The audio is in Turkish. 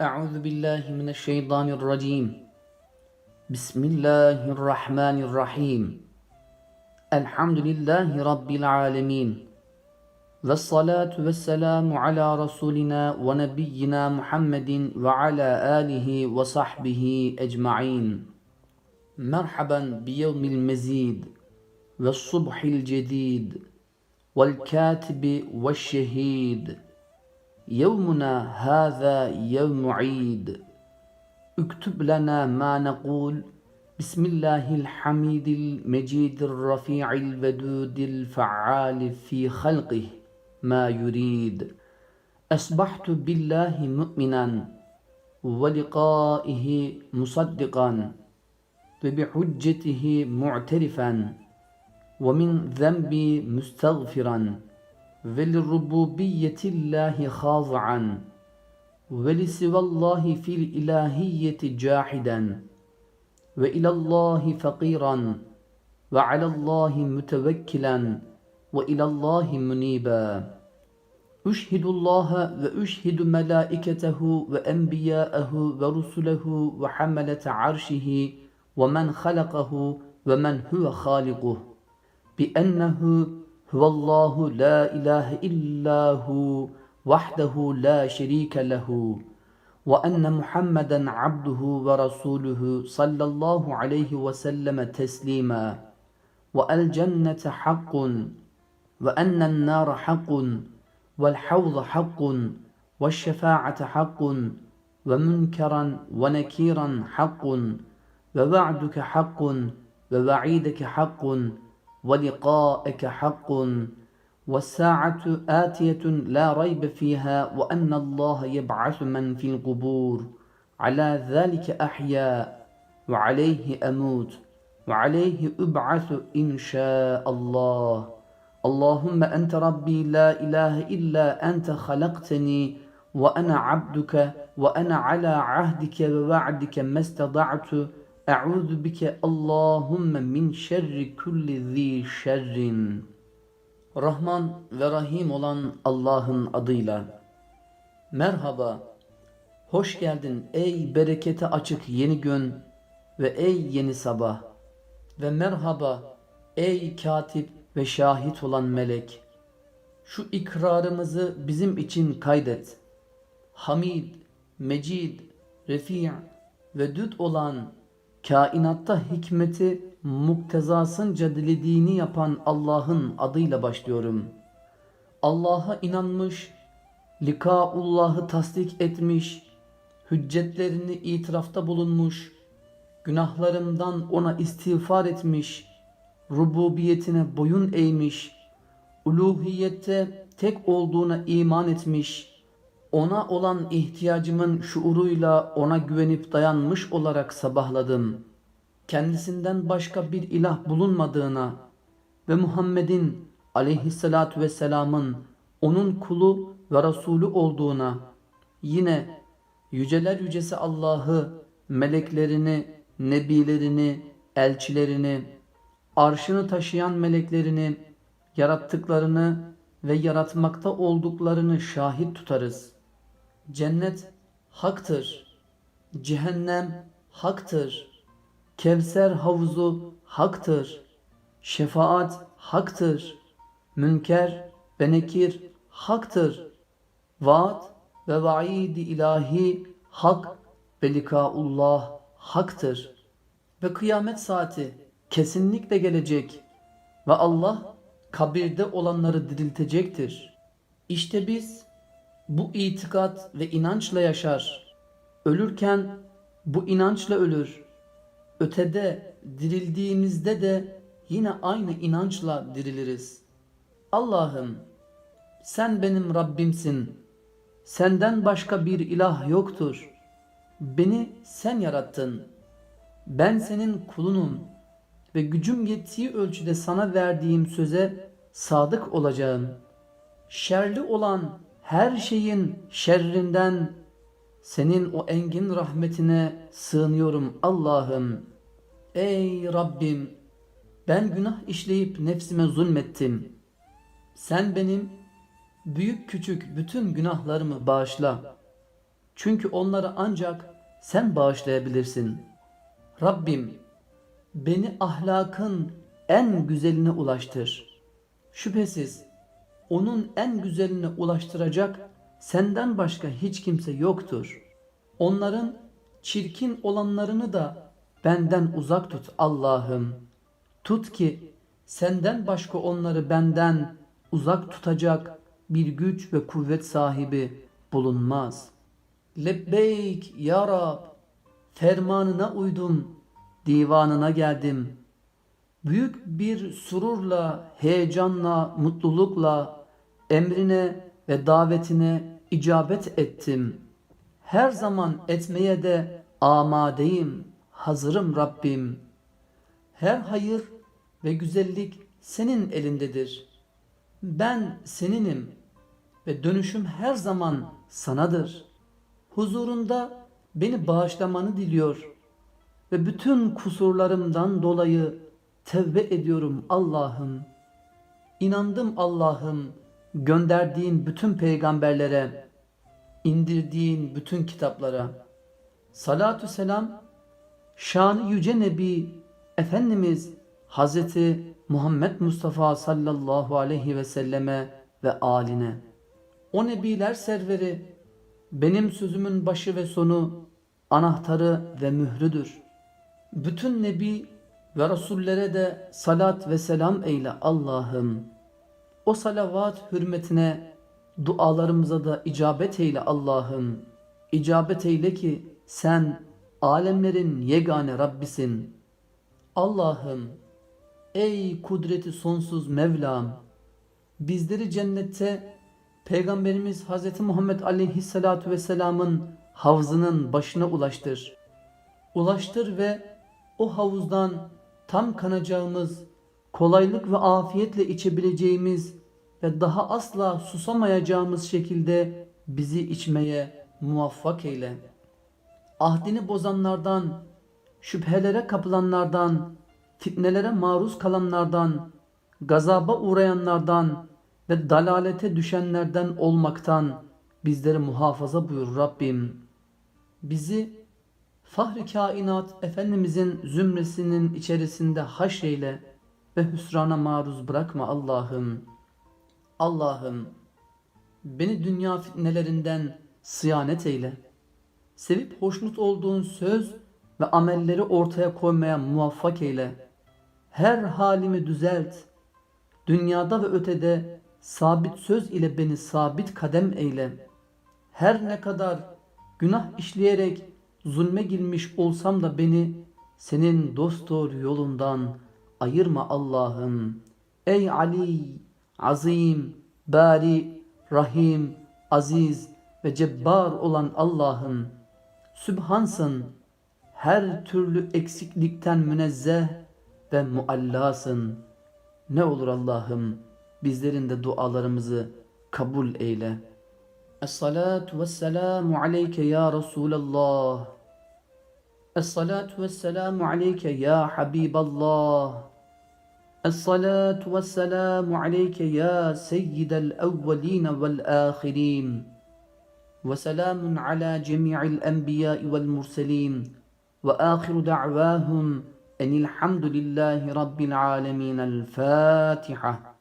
أعوذ بالله من الشيطان الرجيم. بسم الله الرحمن الرحيم. الحمد لله رب العالمين. والصلاة والسلام على رسولنا ونبينا محمد وعلى آله وصحبه أجمعين. مرحبا بيوم المزيد والصبح الجديد والكاتب والشهيد. يومنا هذا يوم عيد. اكتب لنا ما نقول. بسم الله الحميد المجيد الرفيع الودود الفعال في خلقه. ما يريد. أصبحت بالله مؤمنا ولقائه مصدقا وبحجته معترفا ومن ذنبي مستغفرا. ولربوبية الله خاضعا ولسوى الله في الإلهية جاحدا وإلى الله فقيرا وعلى الله متوكلا وإلى الله منيبا. أشهد الله وأشهد ملائكته وأنبياءه ورسله وحملة عرشه ومن خلقه ومن هو خالقه بأنه هو الله لا إله إلا هو وحده لا شريك له وأن محمدا عبده ورسوله صلى الله عليه وسلم تسليما والجنة حق وأن النار حق والحوض حق والشفاعة حق ومنكرا ونكيرا حق ووعدك حق ووعيدك حق ولقاءك حق والساعة آتية لا ريب فيها وأن الله يبعث من في القبور. على ذلك أحيا وعليه أموت وعليه أبعث إن شاء الله. اللهم أنت ربي لا إله إلا أنت خلقتني وأنا عبدك وأنا على عهدك ووعدك ما استطعت Eûzu bike Allahümme min şerri kulli zî şerrin. Rahman ve Rahim olan Allah'ın adıyla. Merhaba, hoş geldin ey berekete açık yeni gün ve ey yeni sabah. Ve merhaba ey katip ve şahit olan melek. Şu ikrarımızı bizim için kaydet. Hamid, Mecid, Refi' ve Düd olan kainatta hikmeti muktezasınca dilediğini yapan Allah'ın adıyla başlıyorum. Allah'a inanmış, likaullah'ı tasdik etmiş, hüccetlerini itirafta bulunmuş, günahlarımdan ona istiğfar etmiş, rububiyetine boyun eğmiş, uluhiyette tek olduğuna iman etmiş, ona olan ihtiyacımın şuuruyla ona güvenip dayanmış olarak sabahladım. Kendisinden başka bir ilah bulunmadığına ve Muhammed'in aleyhissalatü vesselamın onun kulu ve Resulü olduğuna, yine yüceler yücesi Allah'ı, meleklerini, nebilerini, elçilerini, arşını taşıyan meleklerini, yarattıklarını ve yaratmakta olduklarını şahit tutarız. Cennet haktır. Cehennem haktır. Kevser havuzu haktır. Şefaat haktır. Münker ve nekir haktır. Vaat ve vaidi ilahi hak ve likaullah haktır. Ve kıyamet saati kesinlikle gelecek ve Allah kabirde olanları diriltecektir. İşte biz bu itikat ve inançla yaşar. Ölürken bu inançla ölür. Ötede dirildiğimizde de yine aynı inançla diriliriz. Allah'ım sen benim Rabbimsin. Senden başka bir ilah yoktur. Beni sen yarattın. Ben senin kulunum ve gücüm yettiği ölçüde sana verdiğim söze sadık olacağım. Şerli olan her şeyin şerrinden senin o engin rahmetine sığınıyorum Allah'ım. Ey Rabbim ben günah işleyip nefsime zulmettim. Sen benim büyük küçük bütün günahlarımı bağışla. Çünkü onları ancak sen bağışlayabilirsin. Rabbim beni ahlakın en güzeline ulaştır. Şüphesiz onun en güzeline ulaştıracak senden başka hiç kimse yoktur. Onların çirkin olanlarını da benden uzak tut Allah'ım. Tut ki senden başka onları benden uzak tutacak bir güç ve kuvvet sahibi bulunmaz. Lebbeyk ya Rab, fermanına uydum, divanına geldim. Büyük bir sururla, heyecanla, mutlulukla emrine ve davetine icabet ettim. Her zaman etmeye de amadeyim, hazırım Rabbim. Her hayır ve güzellik senin elindedir. Ben seninim ve dönüşüm her zaman sanadır. Huzurunda beni bağışlamanı diliyor ve bütün kusurlarımdan dolayı tevbe ediyorum Allah'ım. İnandım Allah'ım gönderdiğin bütün peygamberlere, indirdiğin bütün kitaplara. Salatü selam şanı yüce Nebi Efendimiz Hazreti Muhammed Mustafa sallallahu aleyhi ve selleme ve aline. O nebiler serveri benim sözümün başı ve sonu, anahtarı ve mührüdür. Bütün nebi ve rasullere de salat ve selam eyle Allah'ım. O salavat hürmetine dualarımıza da icabet eyle Allah'ım. İcabet eyle ki sen alemlerin yegane Rabbisin. Allah'ım ey kudreti sonsuz Mevlam bizleri cennette Peygamberimiz Hz. Muhammed Aleyhisselatü Vesselam'ın havzının başına ulaştır. Ulaştır ve o havuzdan tam kanacağımız, kolaylık ve afiyetle içebileceğimiz ve daha asla susamayacağımız şekilde bizi içmeye muvaffak eyle. Ahdini bozanlardan, şüphelere kapılanlardan, fitnelere maruz kalanlardan, gazaba uğrayanlardan ve dalalete düşenlerden olmaktan bizleri muhafaza buyur Rabbim. Bizi Fahri kainat Efendimizin zümresinin içerisinde haşeyle ve hüsrana maruz bırakma Allah'ım. Allah'ım beni dünya fitnelerinden sıyanet eyle. Sevip hoşnut olduğun söz ve amelleri ortaya koymaya muvaffak eyle. Her halimi düzelt. Dünyada ve ötede sabit söz ile beni sabit kadem eyle. Her ne kadar günah işleyerek zulme girmiş olsam da beni senin dost doğru yolundan ayırma Allah'ım. Ey Ali, azim, bari, rahim, aziz ve cebbar olan Allah'ım. Sübhansın, her türlü eksiklikten münezzeh ve muallasın. Ne olur Allah'ım bizlerin de dualarımızı kabul eyle. Es-salatu vesselamu aleyke ya Resulallah. Es-salatu vesselamu aleyke ya Habiballah. الصلاة والسلام عليك يا سيد الأولين والآخرين. وسلام على جميع الأنبياء والمرسلين. وآخر دعواهم أن الحمد لله رب العالمين الفاتحة.